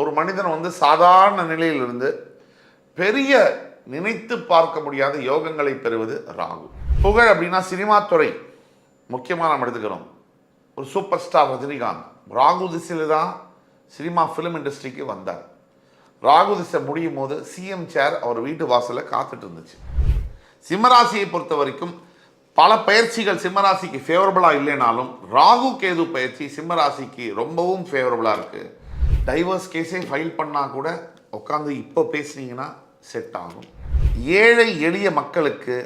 ஒரு மனிதன் வந்து சாதாரண நிலையிலிருந்து பெரிய நினைத்து பார்க்க முடியாத யோகங்களை பெறுவது ராகு. புகழ் அப்படின்னா சினிமா துறை. முக்கியமாக நம்ம எடுத்துக்கிறோம். ஒரு சூப்பர் ஸ்டார் ரஜினிகாந்த். ராகு திசையில் தான் சினிமா ஃபிலிம் இண்டஸ்ட்ரிக்கு வந்தார். ராகு திசை முடியும் போது சிஎம் சேர் அவர் வீட்டு வாசலில் காத்துட்டு இருந்துச்சு. சிம்மராசியை பொறுத்த வரைக்கும் பல பயிற்சிகள் சிம்மராசிக்கு ஃபேவரபுளாக இல்லைனாலும் ராகு கேது பயிற்சி சிம்மராசிக்கு ரொம்பவும் ஃபேவரபுளாக இருக்குது டைவர்ஸ் கேஸே ஃபைல் பண்ணால் கூட உட்காந்து இப்போ பேசுனீங்கன்னா செட் ஆகும். ஏழை எளிய மக்களுக்கு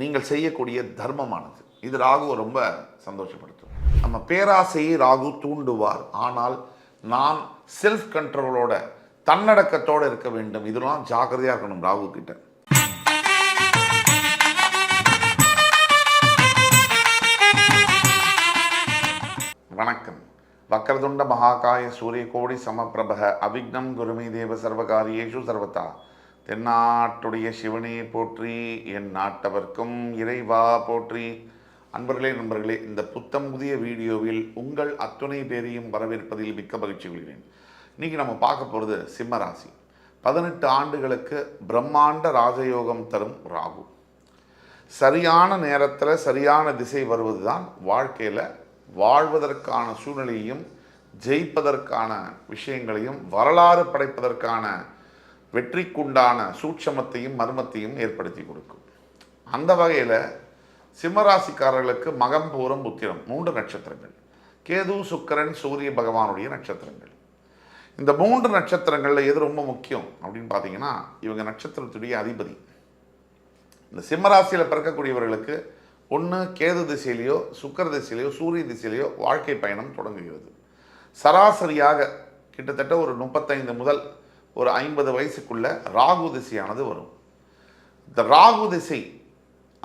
நீங்கள் செய்யக்கூடிய தர்மமானது. இது ராகுவை ரொம்ப சந்தோஷப்படுத்தும். நம்ம பேராசையை ராகு தூண்டுவார். ஆனால் நான் செல்ஃப் கண்ட்ரோலோட தன்னடக்கத்தோடு இருக்க வேண்டும். இதெல்லாம் ஜாக்கிரதையாக இருக்கணும் ராகு கிட்ட. வணக்கம். வக்கரதுண்ட மகாகாய சூரியகோடி சமப்பிரபக அவிக்னம் குருமி தேவ சர்வகாரியேஷு சர்வதா. தென்னாட்டுடைய சிவனே போற்றி என் நாட்டவர்க்கும் இறைவா போற்றி. அன்பர்களே நண்பர்களே இந்த புத்தம் புதிய வீடியோவில் உங்கள் அத்துணை பேரையும் வரவேற்பதில் மிக்க மகிழ்ச்சி கொள்கிறேன். இன்றைக்கி நம்ம பார்க்க போகிறது சிம்மராசி பதினெட்டு ஆண்டுகளுக்கு பிரம்மாண்ட ராஜயோகம் தரும் ராகு. சரியான நேரத்தில் சரியான திசை வருவது தான் வாழ்க்கையில் வாழ்வதற்கான சூழ்நிலையையும் ஜெயிப்பதற்கான விஷயங்களையும் வரலாறு படைப்பதற்கான வெற்றிக்குண்டான சூட்சமத்தையும் மர்மத்தையும் ஏற்படுத்தி கொடுக்கும். அந்த வகையில் சிம்மராசிக்காரர்களுக்கு மகம் பூரம் புத்திரம் மூன்று நட்சத்திரங்கள். கேது சுக்கரன் சூரிய பகவானுடைய நட்சத்திரங்கள். இந்த மூன்று நட்சத்திரங்களில் எது ரொம்ப முக்கியம் அப்படின்னு பார்த்தீங்கன்னா இவங்க நட்சத்திரத்துடைய அதிபதி. இந்த சிம்மராசியில் பிறக்கக்கூடியவர்களுக்கு ஒன்று கேது திசையிலையோ சுக்கர திசையிலையோ சூரிய திசையிலையோ வாழ்க்கை பயணம் தொடங்குகிறது. சராசரியாக கிட்டத்தட்ட ஒரு முப்பத்தைந்து முதல் ஒரு ஐம்பது வயசுக்குள்ள ராகு திசையானது வரும். இந்த ராகு திசை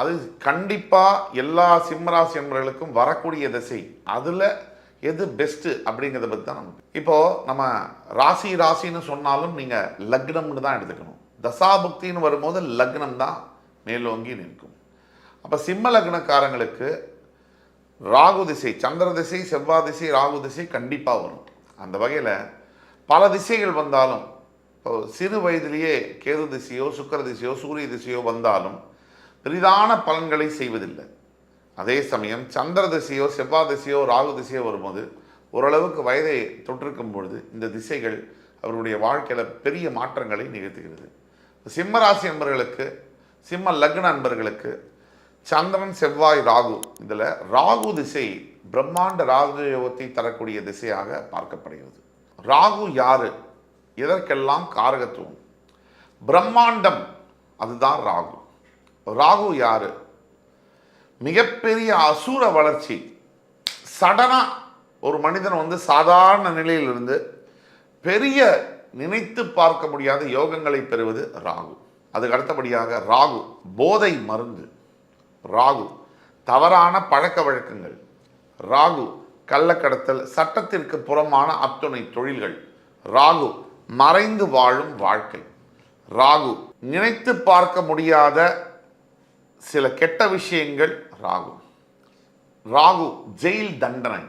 அது கண்டிப்பாக எல்லா சிம்மராசி என்பர்களுக்கும் வரக்கூடிய திசை. அதில் எது பெஸ்ட்டு அப்படிங்கிறத பற்றி தான் நமக்கு இப்போது நம்ம ராசி ராசின்னு சொன்னாலும் நீங்கள் லக்னம்னு தான் எடுத்துக்கணும். தசாபுக்தின்னு வரும்போது லக்னம் தான் மேலோங்கி நிற்கும். அப்போ சிம்ம லக்னக்காரங்களுக்கு ராகு திசை சந்திர திசை செவ்வாய் திசை ராகு திசை கண்டிப்பாக வரும். அந்த வகையில் பல திசைகள் வந்தாலும் இப்போ சிறு வயதிலேயே கேது திசையோ சுக்கர திசையோ சூரிய திசையோ வந்தாலும் பெரிதான பலன்களை செய்வதில்லை. அதே சமயம் சந்திர திசையோ செவ்வாய் திசையோ ராகு திசையோ வரும்போது ஓரளவுக்கு வயதை தொற்றிருக்கும் பொழுது இந்த திசைகள் அவருடைய வாழ்க்கையில் பெரிய மாற்றங்களை நிகழ்த்துகிறது. சிம்ம ராசி என்பவர்களுக்கு சிம்ம லக்ன அன்பர்களுக்கு சந்திரன் செவ்வாய் ராகு. இதில் ராகு திசை பிரம்மாண்ட ராஜயோகத்தை தரக்கூடிய திசையாக பார்க்கப்படுகிறது. ராகு யாரு? இதற்கெல்லாம் காரகத்துவம்? பிரம்மாண்டம் அதுதான் ராகு. ராகு யாரு? மிகப்பெரிய அசூர வளர்ச்சி. சடனாக ஒரு மனிதன் வந்து சாதாரண நிலையிலிருந்து பெரிய நினைத்து பார்க்க முடியாத யோகங்களை பெறுவது ராகு. அதுக்கு அடுத்தபடியாக ராகு போதை மருந்து. ராகு தவறான பழக்க வழக்கங்கள். ராகு கள்ளக்கடத்தல் சட்டத்திற்கு புறமான அத்துணை தொழில்கள். ராகு மறைந்து வாழும் வாழ்க்கை. ராகு நினைத்து பார்க்க முடியாத சில கெட்ட விஷயங்கள் ராகு. ராகு ஜெயில் தண்டனை.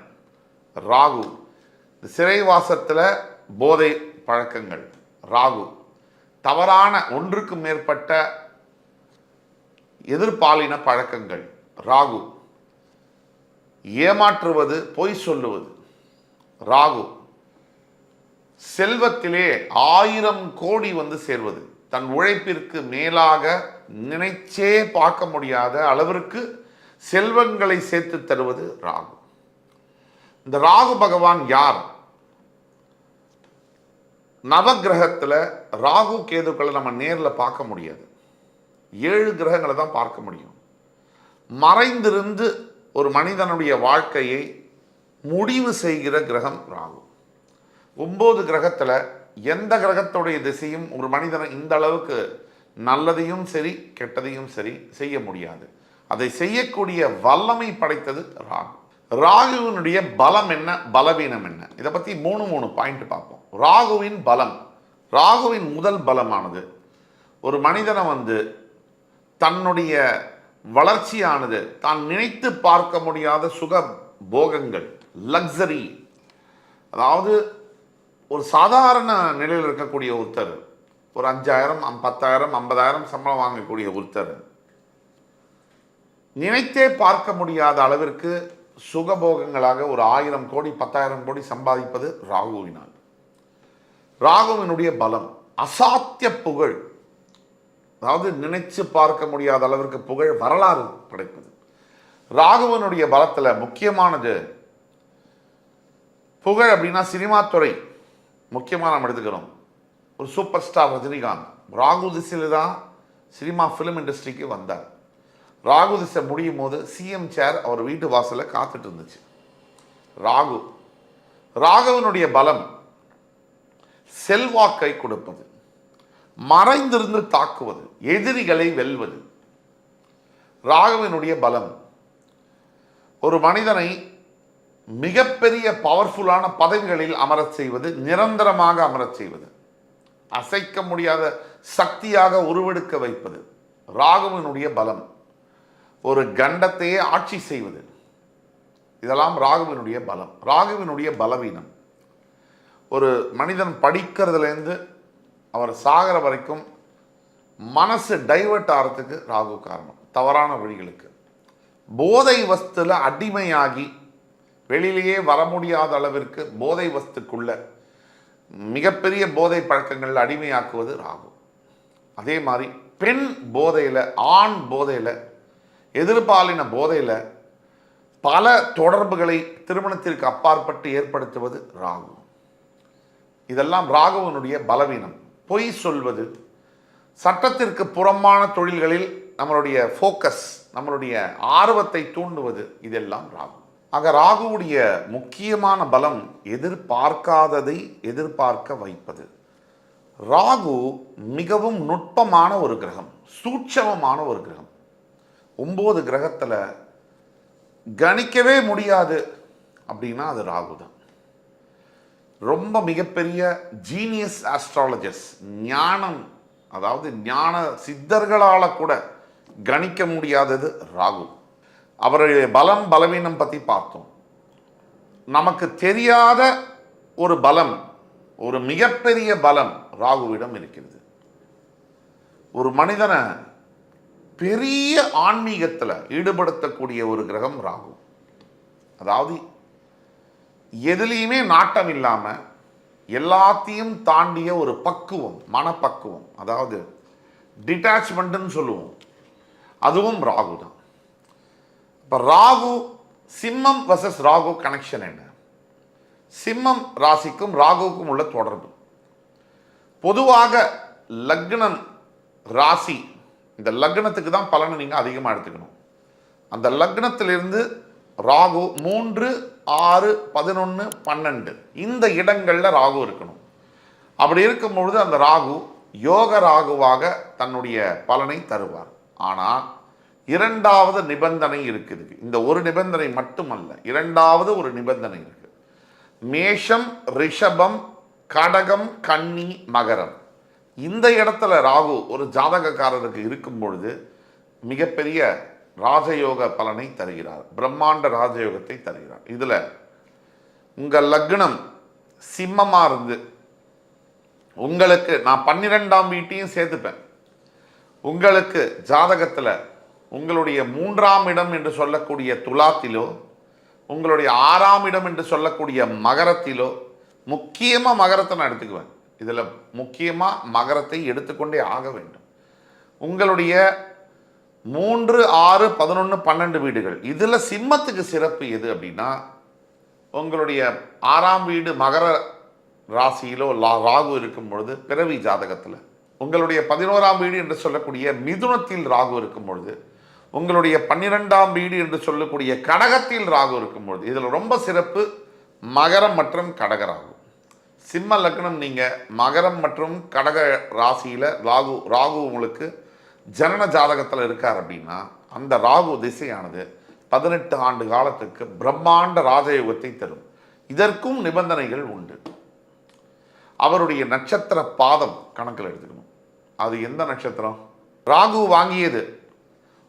ராகு சிறைவாசத்தில் போதை பழக்கங்கள். ராகு தவறான ஒன்றுக்கு மேற்பட்ட எதிர்பாலின பழக்கங்கள். ராகு. ஏமாற்றுவது பொய் சொல்லுவது. ராகு. செல்வத்திலே ஆயிரம் கோடி வந்து சேர்வது. தன் உழைப்பிற்கு மேலாக நினைச்சே பார்க்க முடியாத அளவிற்கு செல்வங்களை சேர்த்து தருவது ராகு. இந்த ராகு பகவான் யார்? நவகிரகத்தில் ராகு கேதுக்களை நம்ம நேரில் பார்க்க முடியாது. ஏழு கிரகங்களை தான் பார்க்க முடியும். மறைந்திருந்து ஒரு மனிதனுடைய வாழ்க்கையை முடிவு செய்கிற கிரகம் ராகு. ஒம்பது கிரகத்தில் எந்த கிரகத்துடைய திசையும் ஒரு மனிதனை இந்த அளவுக்கு நல்லதையும் சரி கெட்டதையும் சரி செய்ய முடியாது. அதை செய்யக்கூடிய வல்லமை படைத்தது ராகு. ராகுவினுடைய பலம் என்ன? பலவீனம் என்ன? இதை பற்றி மூணு மூணு பாயிண்ட் பார்ப்போம். ராகுவின் பலம். ராகுவின் முதல் பலமானது. ஒரு மனிதனை வந்து தன்னுடைய வளர்ச்சியானது தான் நினைத்து பார்க்க முடியாத சுக போகங்கள் லக்ஸரி அதாவது ஒரு சாதாரண நிலையில் இருக்கக்கூடிய ஒருத்தர் ஒரு அஞ்சாயிரம் பத்தாயிரம் ஐம்பதாயிரம் சம்பளம் வாங்கக்கூடிய ஒருத்தர் நினைத்தே பார்க்க முடியாத அளவிற்கு சுகபோகங்களாக ஒரு ஆயிரம் கோடி பத்தாயிரம் கோடி சம்பாதிப்பது ராகுவினால். ராகுவினுடைய பலம் அசாத்திய புகழ். அதாவது நினைச்சு பார்க்க முடியாத அளவிற்கு புகழ் வரலாறு படைப்பது. ராகுவனுடைய பலத்தில் முக்கியமானது புகழ் அப்படின்னா சினிமா துறை. முக்கியமாக நம்ம எடுத்துக்கிறோம். ஒரு சூப்பர் ஸ்டார் ரஜினிகாந்த். ராகு திசையில் தான் சினிமா ஃபிலிம் இண்டஸ்ட்ரிக்கு வந்தார். ராகு திசை முடியும் போது சிஎம் சேர் அவர் வீட்டு வாசலில் காத்துட்டு இருந்துச்சு. ராகு. ராகவனுடைய பலம் செல்வாக்கை கொடுப்பது. மறைந்திருந்து தாக்குவது. எதிரிகளை வெல்வது. ராகவனுடைய பலம். ஒரு மனிதனை மிகப்பெரிய பவர்ஃபுல்லான பதவிகளில் அமரச் செய்வது நிரந்தரமாக அமரச் செய்வது. அசைக்க முடியாத சக்தியாக உருவெடுக்க வைப்பது. ராகுவினுடைய பலம். ஒரு கண்டத்தையே ஆட்சி செய்வது. இதெல்லாம் ராகுவினுடைய பலம். ராகுவினுடைய பலவீனம். ஒரு மனிதன் படிக்கிறதுலேருந்து அவர் சாகிற வரைக்கும் மனசு டைவர்ட் ஆகிறதுக்கு ராகு காரணம். தவறான வழிகளுக்கு. போதை வஸ்துல அடிமையாகி வெளியிலேயே வர முடியாத அளவிற்கு போதை வஸ்துக்குள்ள மிகப்பெரிய போதை பழக்கங்கள் அடிமையாக்குவது ராகு. அதே மாதிரி பெண் போதையில் ஆண் போதையில் எதிர்பாலின போதையில் பல தொடர்புகளை திருமணத்திற்கு அப்பாற்பட்டு ஏற்படுத்துவது ராகு. இதெல்லாம் ராகுவனுடைய பலவீனம். பொய் சொல்வது சட்டத்திற்கு புறம்பான தொழில்களில் நம்மளுடைய ஃபோக்கஸ் நம்மளுடைய ஆர்வத்தை தூண்டுவது இதெல்லாம் ராகு. ஆக ராகுவுடைய முக்கியமான பலம் எதிர்பார்க்காததை எதிர்பார்க்க வைப்பது. ராகு மிகவும் நுட்பமான ஒரு கிரகம் சூட்சமமான ஒரு கிரகம். ஒம்பது கிரகத்தில் கணிக்கவே முடியாது அப்படின்னா அது ராகு தான் ரொம்ப மிகப்பெரிய ஜீனியஸ் ஆஸ்ட்ராலஜர்ஸ் ஞானம் அதாவது ஞான சித்தர்களால் கூட கணிக்க முடியாதது ராகு. அவருடைய பலம் பலவீனம் பற்றி பார்த்தோம். நமக்கு தெரியாத ஒரு பலம் ஒரு மிகப்பெரிய பலம் ராகுவிடம் இருக்கிறது. ஒரு மனிதனை பெரிய ஆன்மீகத்தில் ஈடுபடுத்தக்கூடிய ஒரு கிரகம் ராகு. அதாவது எதுலேயுமே நாட்டம் இல்லாமல் எல்லாத்தையும் தாண்டிய ஒரு பக்குவம் மனப்பக்குவம். அதாவது டிட்டாச்மெண்ட்டுன்னு சொல்லுவோம். அதுவும் ராகு தான். இப்போ ராகு சிம்மம் வர்சஸ் ராகு கனெக்ஷன் என்ன? சிம்மம் ராசிக்கும் ராகுவுக்கும் உள்ள தொடர்பு. பொதுவாக லக்னம் ராசி இந்த லக்னத்துக்கு தான் பலனை நீங்கள் அதிகமாக எடுத்துக்கணும். அந்த லக்னத்திலிருந்து ராகு மூன்று ஆறு பதினொன்று பன்னெண்டு. இந்த இடங்களில் ராகு இருக்கணும். அப்படி இருக்கும் பொழுது அந்த ராகு யோக ராகுவாக தன்னுடைய பலனை தருவார். ஆனால் இரண்டாவது நிபந்தனை இருக்குது இந்த ஒரு நிபந்தனை மட்டுமல்ல இரண்டாவது ஒரு நிபந்தனை இருக்கு. மேஷம் ரிஷபம் கடகம் கன்னி மகரம். இந்த இடத்துல ராகு ஒரு ஜாதகக்காரருக்கு இருக்கும் பொழுது மிகப்பெரிய ராஜயோக பலனை தருகிறார். பிரம்மாண்ட ராஜயோகத்தை தருகிறார். இதில் உங்கள் லக்னம் சிம்மமாக இருந்து உங்களுக்கு நான் பன்னிரெண்டாம் வீட்டையும் சேர்த்துப்பேன். உங்களுக்கு ஜாதகத்தில் உங்களுடைய மூன்றாம் இடம் என்று சொல்லக்கூடிய துலாத்திலோ உங்களுடைய ஆறாம் இடம் என்று சொல்லக்கூடிய மகரத்திலோ முக்கியமாக மகரத்தை நான் எடுத்துக்குவேன். இதில் முக்கியமாக மகரத்தை எடுத்துக்கொண்டே ஆக வேண்டும். உங்களுடைய மூன்று ஆறு பதினொன்று பன்னெண்டு வீடுகள். இதில் சிம்மத்துக்கு சிறப்பு எது அப்படின்னா உங்களுடைய ஆறாம் வீடு மகர ராசியிலோ லா- ராகு இருக்கும் பொழுது பிறவி ஜாதகத்தில். உங்களுடைய பதினோராம் வீடு என்று சொல்லக்கூடிய மிதுனத்தில் ராகு இருக்கும் பொழுது உங்களுடைய பன்னிரெண்டாம் வீடு என்று சொல்லக்கூடிய கடகத்தில் ராகு இருக்கும் பொழுது இதில் ரொம்ப சிறப்பு மகரம் மற்றும் கடகராகும் ராகு. சிம்ம லக்னம் நீங்கள் மகரம் மற்றும் கடக ராசியில் ராகு ராகு உங்களுக்கு ஜனன ஜாதகத்தில் இருக்கார் அப்படின்னா அந்த ராகு திசையானது பதினெட்டு ஆண்டு காலத்துக்கு பிரம்மாண்ட ராஜயோகத்தை தரும். இதற்கும் நிபந்தனைகள் உண்டு. அவருடைய நட்சத்திர பாதம் கணக்கில் எடுத்துக்கணும். அது எந்த நட்சத்திரம்? ராகு வாங்கியது.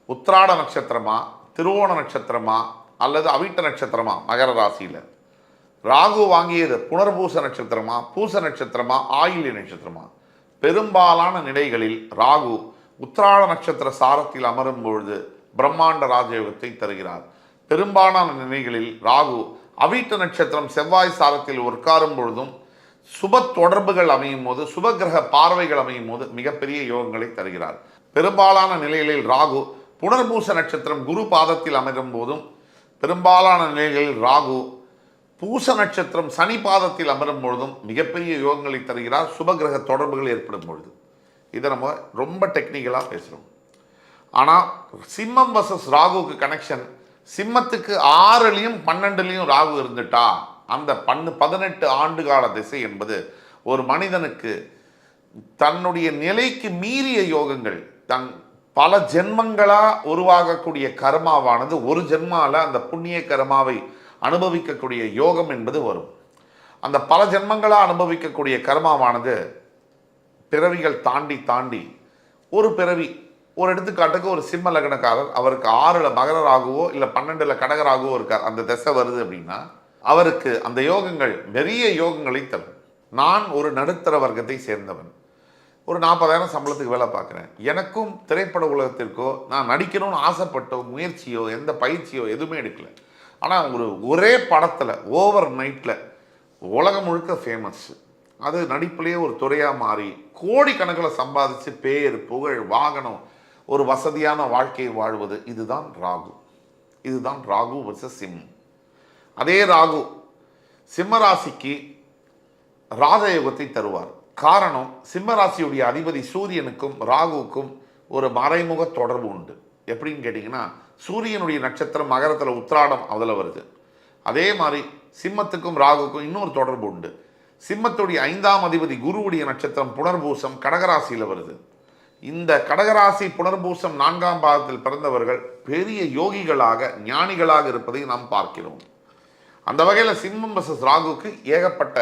உத்திராட நட்சத்திரமா திருவோண நட்சத்திரமா அல்லது அவிட்ட நட்சத்திரமா மகர ராசியில். ராகு வாங்கியது புனர்பூச நட்சத்திரமா பூச நட்சத்திரமா ஆயில்ய நட்சத்திரமா. பெரும்பாலான நிலைகளில் ராகு உத்திராட நட்சத்திர சாரத்தில் அமரும் பொழுது பிரம்மாண்ட ராஜயோகத்தை தருகிறார். பெரும்பாலான நிலைகளில் ராகு அவிட்ட நட்சத்திரம் செவ்வாய் சாரத்தில் உட்காரும் பொழுதும் சுப தொடர்புகள் அமையும் போது சுபகிரக பார்வைகள் அமையும் போது மிகப்பெரிய யோகங்களை தருகிறார். பெரும்பாலான நிலைகளில் ராகு புனர்பூச நட்சத்திரம் குரு பாதத்தில் அமரும் போதும் பெரும்பாலான நிலைகளில் ராகு பூச நட்சத்திரம் சனி பாதத்தில் அமரும் பொழுதும் மிகப்பெரிய யோகங்களை தருகிறார். சுபகிரக தொடர்புகள் ஏற்படும் பொழுது. இதை நம்ம ரொம்ப டெக்னிக்கலாக பேசுகிறோம் ஆனால் சிம்மம் வர்சஸ் ராகுவுக்கு கனெக்ஷன் சிம்மத்துக்கு ஆறுலையும் பன்னெண்டுலேயும் ராகு இருந்துட்டா அந்த பன்னு பதினெட்டு ஆண்டு கால திசை என்பது ஒரு மனிதனுக்கு தன்னுடைய நிலைக்கு மீறிய யோகங்கள் தன் பல ஜென்மங்களாக உருவாகக்கூடிய கர்மாவானது ஒரு ஜென்மாவில் அந்த புண்ணிய கர்மாவை அனுபவிக்கக்கூடிய யோகம் என்பது வரும். அந்த பல ஜென்மங்களாக அனுபவிக்கக்கூடிய கர்மாவானது பிறவிகள் தாண்டி தாண்டி ஒரு பிறவி ஒரு எடுத்துக்காட்டுக்கு ஒரு சிம்ம லக்னக்காரர் அவருக்கு ஆறில் மகரராகவோ இல்லை பன்னெண்டில் கடகராகவோ இருக்கார். அந்த திசை வருது அப்படின்னா அவருக்கு அந்த யோகங்கள் நிறைய யோகங்களை தரும். நான் ஒரு நடுத்தர வர்க்கத்தை சேர்ந்தவன். ஒரு நாற்பதாயிரம் சம்பளத்துக்கு வேலை பார்க்குறேன். எனக்கும் திரைப்பட உலகத்திற்கோ நான் நடிக்கணும்னு ஆசைப்பட்டோ முயற்சியோ எந்த பயிற்சியோ எதுவுமே எடுக்கல. ஆனால் ஒரு ஒரே படத்தில் ஓவர் நைட்டில் உலகம் முழுக்க ஃபேமஸ் அது நடிப்புலேயே ஒரு துறையாக மாறி கோடிக்கணக்கில் சம்பாதிச்சு பேர் புகழ் வாகனம் ஒரு வசதியான வாழ்க்கையை வாழ்வது இதுதான் ராகு. இதுதான் ராகு வர்சஸ் சிம்மம் அதே ராகு சிம்மராசிக்கு ராஜயோகத்தை தருவார். காரணம் சிம்மராசியுடைய அதிபதி சூரியனுக்கும் ராகுவுக்கும் ஒரு மறைமுக தொடர்பு உண்டு. எப்படின்னு கேட்டிங்கன்னா சூரியனுடைய நட்சத்திரம் மகரத்தில் உத்ராடம் அதில் வருது. அதே மாதிரி சிம்மத்துக்கும் ராகுக்கும் இன்னொரு தொடர்பு உண்டு. சிம்மத்துடைய ஐந்தாம் அதிபதி குருவுடைய நட்சத்திரம் புனர்பூசம் கடகராசியில் வருது. இந்த கடகராசி புனர்பூசம் நான்காம் பாகத்தில் பிறந்தவர்கள் பெரிய யோகிகளாக ஞானிகளாக இருப்பதை நாம் பார்க்கிறோம். அந்த வகையில் சிம்மம் வசஸ் ராகுக்கு ஏகப்பட்ட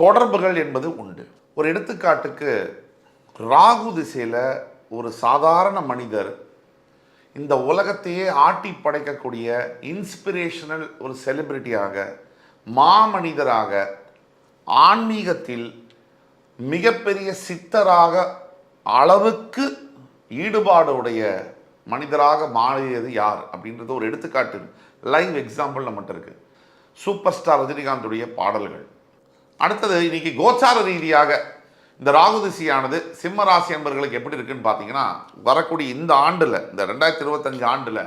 தொடர்புகள் என்பது உண்டு. ஒரு எடுத்துக்காட்டுக்கு ராகு திசையில் ஒரு சாதாரண மனிதர் இந்த உலகத்தையே ஆட்டி படைக்கக்கூடிய இன்ஸ்பிரேஷனல் ஒரு செலிபிரிட்டியாக மாமனிதராக ஆன்மீகத்தில் மிகப்பெரிய சித்தராக அளவுக்கு ஈடுபாடுடைய மனிதராக மாறியது யார் அப்படின்றது ஒரு எடுத்துக்காட்டு. லைவ் எக்ஸாம்பிள் நம்மகிட்ட இருக்கு. சூப்பர் ஸ்டார் ரஜினிகாந்துடைய பாடல்கள். அடுத்தது இன்னைக்கு கோச்சார ரீதியாக இந்த ராகுதிசையானது சிம்ம ராசி என்பர்களுக்கு எப்படி இருக்குன்னு பார்த்தீங்கன்னா வரக்கூடிய இந்த ஆண்டில் இந்த ரெண்டாயிரத்தி இருபத்தஞ்சு ஆண்டில்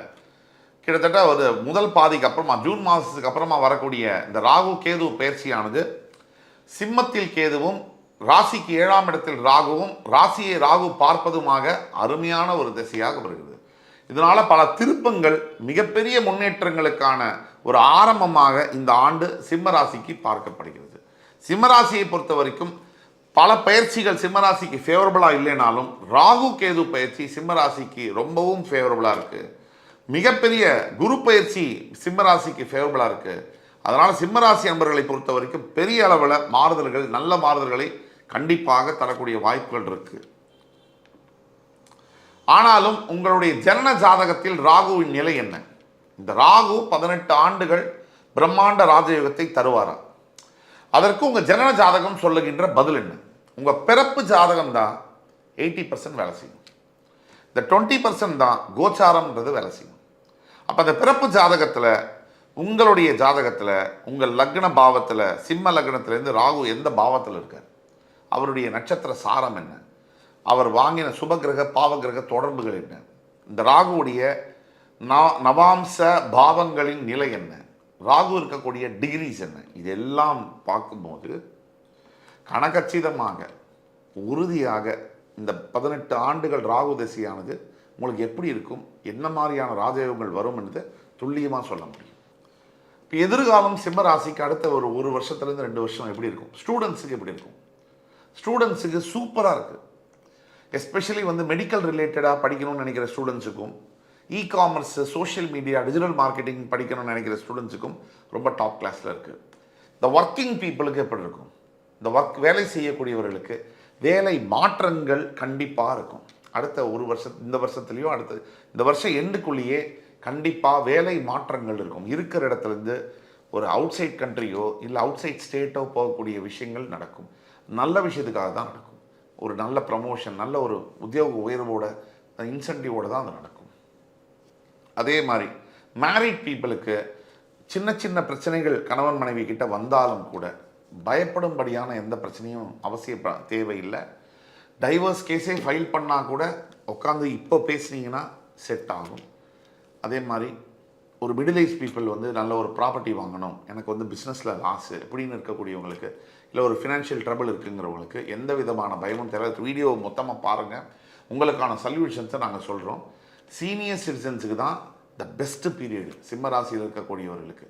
கிட்டத்தட்ட ஒரு முதல் பாதிக்கு அப்புறமா ஜூன் மாதத்துக்கு அப்புறமா வரக்கூடிய இந்த ராகு கேது பயிற்சியானது சிம்மத்தில் கேதுவும் ராசிக்கு ஏழாம் இடத்தில் ராகுவும் ராசியை ராகு பார்ப்பதுமாக அருமையான ஒரு திசையாக வருகிறது. இதனால் பல திருப்பங்கள் மிகப்பெரிய முன்னேற்றங்களுக்கான ஒரு ஆரம்பமாக இந்த ஆண்டு சிம்மராசிக்கு பார்க்கப்படுகிறது. சிம்மராசியை பொறுத்த வரைக்கும் பல பயிற்சிகள் சிம்மராசிக்கு ஃபேவரபுளாக இல்லைனாலும் ராகு கேது பயிற்சி சிம்மராசிக்கு ரொம்பவும் ஃபேவரபுளாக இருக்குது மிகப்பெரிய குரு பயிற்சி சிம்மராசிக்கு ஃபேவரபுளாக இருக்குது அதனால் சிம்மராசி அன்பர்களை பொறுத்த வரைக்கும் பெரிய அளவில் மாறுதல்கள் நல்ல மாறுதல்களை கண்டிப்பாக தரக்கூடிய வாய்ப்புகள் இருக்கு. ஆனாலும் உங்களுடைய ஜனன ஜாதகத்தில் ராகுவின் நிலை என்ன? இந்த ராகு பதினெட்டு ஆண்டுகள் பிரம்மாண்ட ராஜயோகத்தை தருவாரா? அதற்கு உங்கள் ஜனன ஜாதகம் சொல்லுகின்ற பதில் என்ன? உங்கள் பிறப்பு ஜாதகம் தான் எயிட்டி பர்சன்ட் வேலை செய்யும். இந்த டுவெண்ட்டி பர்சன்ட் தான் கோச்சாரம்ன்றது வேலை செய்யும். அப்போ அந்த பிறப்பு ஜாதகத்தில் உங்களுடைய ஜாதகத்தில் உங்கள் லக்ன பாவத்தில் சிம்ம லக்னத்திலேருந்து ராகு எந்த பாவத்தில் இருக்கார்? அவருடைய நட்சத்திர சாரம் என்ன? அவர் வாங்கின சுபகிரக பாவகிரக தொடர்புகள் என்ன? இந்த ராகுவுடைய நவாம்ச பாவங்களின் நிலை என்ன? ராகு இருக்கக்கூடிய டிகிரிஸ் என்ன? இதெல்லாம் பார்க்கும்போது கணக்கச்சிதமாக உறுதியாக இந்த பதினெட்டு ஆண்டுகள் ராகு தசையானது உங்களுக்கு எப்படி இருக்கும்? என்ன மாதிரியான ராஜயோகங்கள் வரும் என்று துல்லியமாக சொல்ல முடியும். எதிர்காலம் சிம்ம ராசிக்கு அடுத்த ஒரு ஒரு வருஷத்துலேருந்து ரெண்டு வருஷம் எப்படி இருக்கும்? ஸ்டூடெண்ட்ஸுக்கு எப்படி இருக்கும்? ஸ்டூடெண்ட்ஸுக்கு சூப்பராக இருக்குது எஸ்பெஷலி வந்து மெடிக்கல் ரிலேட்டடாக படிக்கணும்னு நினைக்கிற ஸ்டூடெண்ட்ஸுக்கும் e commerce social media digital marketing படிக்கணும்னு நினைக்கிற ஸ்டூடெண்ட்ஸுக்கும் ரொம்ப டாப் கிளாஸில் இருக்குது இந்த ஒர்க்கிங் பீப்புளுக்கு எப்படி இருக்கும்? இந்த ஒர்க் வேலை செய்யக்கூடியவர்களுக்கு வேலை மாற்றங்கள் கண்டிப்பாக இருக்கும். அடுத்த ஒரு வருஷம் இந்த வருஷத்துலேயும் அடுத்த இந்த வருஷம் எண்டுக்குள்ளேயே கண்டிப்பாக வேலை மாற்றங்கள் இருக்கும். இருக்கிற இடத்துலேருந்து ஒரு அவுட் சைட் கண்ட்ரியோ இல்லை அவுட் சைட் ஸ்டேட்டோ போகக்கூடிய விஷயங்கள் நடக்கும். நல்ல விஷயத்துக்காக தான் நடக்கும். ஒரு நல்ல ப்ரமோஷன் நல்ல ஒரு உத்தியோக உயர்வோட இன்சென்டிவோடு தான் அது நடக்கும். அதே மாதிரி மேரிட் பீப்புளுக்கு சின்ன சின்ன பிரச்சனைகள் கணவன் மனைவி கிட்ட வந்தாலும் கூட பயப்படும்படியான எந்த பிரச்சனையும் அவசிய ப- தேவையில்லை. டைவர்ஸ் கேஸே ஃபைல் பண்ணால் கூட உட்காந்து இப்போ பேசுனீங்கன்னா செட் ஆகும். அதே மாதிரி ஒரு மிடில் ஏஜ் பீப்புள் வந்து நல்ல ஒரு ப்ராப்பர்ட்டி வாங்கணும். எனக்கு வந்து பிஸ்னஸில் லாஸு இப்படின்னு இருக்கக்கூடியவங்களுக்கு இல்லை ஒரு ஃபினான்ஷியல் ட்ரபிள் இருக்குங்கிறவங்களுக்கு எந்த விதமான பயமும் தேவை வீடியோ மொத்தமாக பாருங்கள் உங்களுக்கான சொல்யூஷன்ஸை நாங்கள் சொல்கிறோம் சீனியர் சிட்டிசன்ஸுக்கு தான் த பெஸ்ட்டு பீரியடு சிம்ம ராசியில் இருக்கக்கூடியவர்களுக்கு.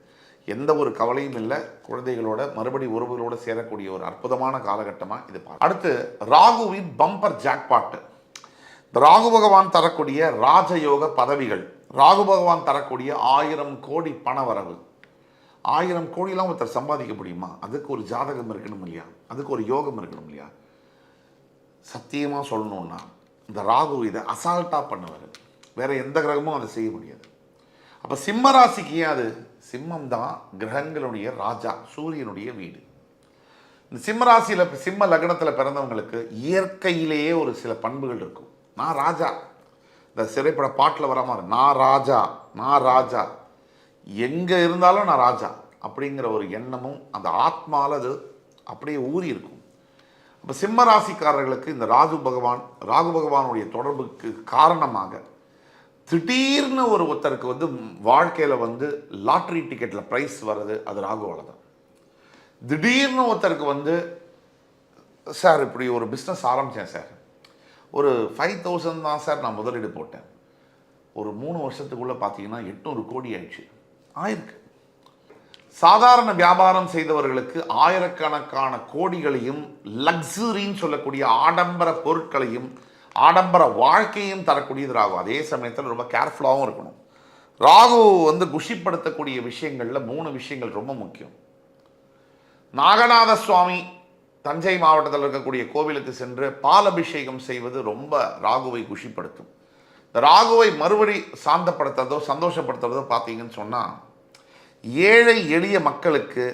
எந்த ஒரு கவலையும் இல்லை. குழந்தைகளோட மறுபடி உறவுகளோடு சேரக்கூடிய ஒரு அற்புதமான காலகட்டமாக இது பார்க்க அடுத்து ராகுவின் பம்பர் ஜாக்பாட்டு ராகு பகவான் தரக்கூடிய ராஜயோக பதவிகள். ராகு பகவான் தரக்கூடிய ஆயிரம் கோடி பண வரவு ஆயிரம் கோடிலாம் ஒருத்தர் சம்பாதிக்க முடியுமா? அதுக்கு ஒரு ஜாதகம் இருக்கணும் இல்லையா? அதுக்கு ஒரு யோகம் இருக்கணும் இல்லையா? சத்தியமாக சொல்லணும்னா இந்த ராகு இதை அசால்ட்டாக பண்ணுவார். வேறு எந்த கிரகமும் அதை செய்ய முடியாது. அப்போ சிம்ம ராசிக்கு ஏன் அது? சிம்மம் தான் கிரகங்களுடைய ராஜா சூரியனுடைய வீடு. இந்த சிம்ம ராசியில் சிம்ம லக்னத்தில் பிறந்தவங்களுக்கு இயற்கையிலேயே ஒரு சில பண்புகள் இருக்கும். நான் ராஜா. இந்த சிறைப்பட பாட்டில் வர மாதிரி நான் ராஜா நான் ராஜா எங்கே இருந்தாலும் நான் ராஜா அப்படிங்கிற ஒரு எண்ணமும் அந்த ஆத்மாவில் அது அப்படியே ஊறி இருக்கும். அப்போ சிம்ம ராசிக்காரர்களுக்கு இந்த ராகு பகவான் ராகு பகவானுடைய தொடர்புக்கு காரணமாக திடீர்னு ஒரு ஒருத்தருக்கு வந்து வாழ்க்கையில் வந்து லாட்ரி டிக்கெட்டில் ப்ரைஸ் வர்றது அது ராகுவால் தான். திடீர்னு ஒருத்தருக்கு வந்து சார் இப்படி ஒரு பிஸ்னஸ் ஆரம்பித்தேன் சார். ஒரு ஃபைவ் தௌசண்ட் தான் சார் நான் முதலீடு போட்டேன். ஒரு மூணு வருஷத்துக்குள்ளே பார்த்தீங்கன்னா எட்நூறு கோடி ஆயிடுச்சு. ஆயிருக்கு. சாதாரண வியாபாரம் செய்தவர்களுக்கு ஆயிரக்கணக்கான கோடிகளையும் லக்ஸுரின்னு சொல்லக்கூடிய ஆடம்பர பொருட்களையும் ஆடம்பர வாழ்க்கையும் தரக்கூடியது ராகு அதே சமயத்தில் ரொம்ப கேர்ஃபுல்லாகவும் இருக்கணும். ராகு வந்து குஷிப்படுத்தக்கூடிய விஷயங்களில் மூணு விஷயங்கள் ரொம்ப முக்கியம். நாகநாத சுவாமி தஞ்சை மாவட்டத்தில் இருக்கக்கூடிய கோவிலுக்கு சென்று பாலபிஷேகம் செய்வது ரொம்ப ராகுவை குஷிப்படுத்தும். இந்த ராகுவை மறுபடி சாந்தப்படுத்துறதோ சந்தோஷப்படுத்துறதோ பார்த்தீங்கன்னு சொன்னால் ஏழை எளிய மக்களுக்கு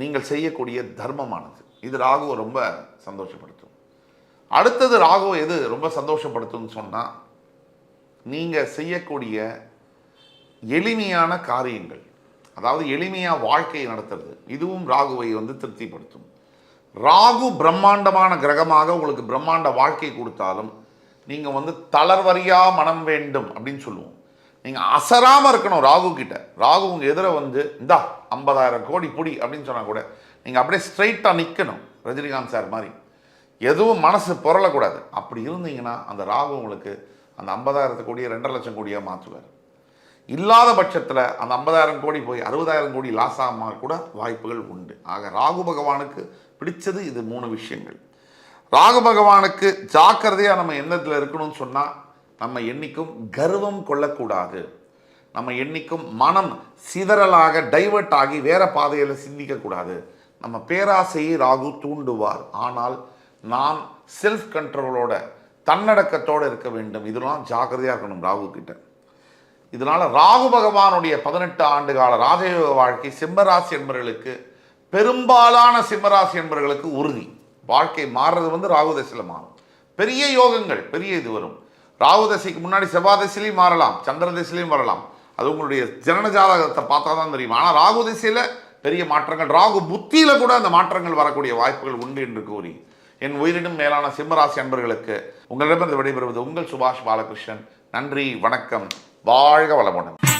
நீங்கள் செய்யக்கூடிய தர்மமானது. இது ராகுவை ரொம்ப சந்தோஷப்படுத்தும். அடுத்தது ராகுவை எது ரொம்ப சந்தோஷப்படுத்தும்னு சொன்னால் நீங்கள் செய்யக்கூடிய எளிமையான காரியங்கள் அதாவது எளிமையாக வாழ்க்கையை நடத்துறது இதுவும் ராகுவை வந்து திருப்திப்படுத்தும். ராகு பிரம்மாண்டமான கிரகமாக உங்களுக்கு பிரம்மாண்ட வாழ்க்கை கொடுத்தாலும் நீங்கள் வந்து தளர்வரியாக மனம் வேண்டும் அப்படின்னு சொல்லுவோம். நீங்கள் அசராமல் இருக்கணும் ராகு கிட்ட. ராகு உங்கள் எதிர வந்து இந்தா ஐம்பதாயிரம் கோடி புடி அப்படின்னு சொன்னால் கூட நீங்கள் அப்படியே ஸ்ட்ரைட்டாக நிற்கணும் ரஜினிகாந்த் சார் மாதிரி. எதுவும் மனசு புரளக்கூடாது. அப்படி இருந்தீங்கன்னா அந்த ராகு உங்களுக்கு அந்த ஐம்பதாயிரத்து கோடியை ரெண்டரை லட்சம் கோடியாக மாற்றுவார் இல்லாத பட்சத்தில் அந்த ஐம்பதாயிரம் கோடி போய் அறுபதாயிரம் கோடி லாஸ் ஆகாமல் கூட வாய்ப்புகள் உண்டு. ஆக ராகு பகவானுக்கு பிடிச்சது இது மூணு விஷயங்கள். ராகு பகவானுக்கு ஜாக்கிரதையாக நம்ம எண்ணத்தில் இருக்கணும்னு சொன்னால் நம்ம என்றைக்கும் கர்வம் கொள்ளக்கூடாது. நம்ம என்றைக்கும் மனம் சிதறலாக டைவர்ட் ஆகி வேற பாதையில் சிந்திக்கக்கூடாது நம்ம பேராசையை ராகு தூண்டுவார். ஆனால் நாம் செல்ஃப் கண்ட்ரோலோட தன்னடக்கத்தோடு இருக்க வேண்டும். இதெல்லாம் ஜாக்கிரதையாக இருக்கணும் ராகு கிட்ட. இதனால் ராகு பகவானுடைய பதினெட்டு ஆண்டு கால ராஜயோக வாழ்க்கை சிம்மராசி என்பவர்களுக்கு பெரும்பாலான சிம்மராசி என்பவர்களுக்கு உறுதி. வாழ்க்கை மாறுறது வந்து ராகு தசையில் மாறும். பெரிய யோகங்கள் பெரிய இது வரும். ராகு தசைக்கு முன்னாடி செவ்வாய் மாறலாம் சந்திர திசையிலையும் வரலாம். அது உங்களுடைய ஜனன ஜாதகத்தை பார்த்தா தான் தெரியும். ஆனால் ராகு திசையில் பெரிய மாற்றங்கள் ராகு புத்தியில் கூட அந்த மாற்றங்கள் வரக்கூடிய வாய்ப்புகள் உண்டு என்று கூறி என் உயிரினும் மேலான சிம்மராசி அன்பர்களுக்கு உங்களிடமிருந்து விடைபெறுவது உங்கள் சுபாஷ் பாலகிருஷ்ணன். நன்றி வணக்கம். வாழ்க வளமுடன்.